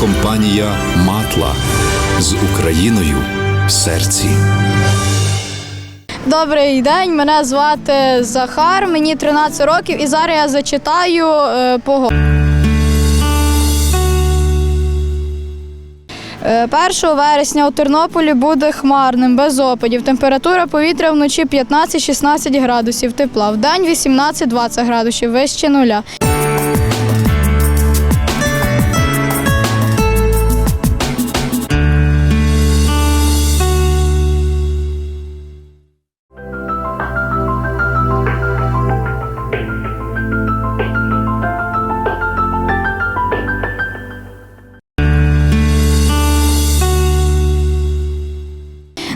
компанія Матла з Україною в серці. Добрий день, мене звати Захар, мені 13 років і зараз я зачитаю е, погоду. Е, 1 вересня у Тернополі буде хмарним, без опадів. Температура повітря вночі 15-16 градусів тепла, в день 18-20 градусів, вище нуля.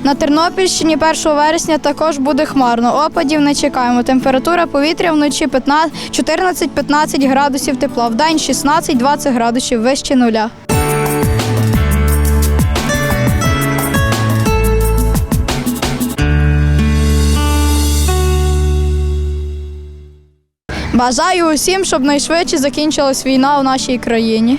На Тернопільщині 1 вересня також буде хмарно. Опадів не чекаємо. Температура повітря вночі 15 14-15 градусів тепла, в день 16-20 градусів вище нуля. Бажаю усім, щоб найшвидше закінчилась війна у нашій країні.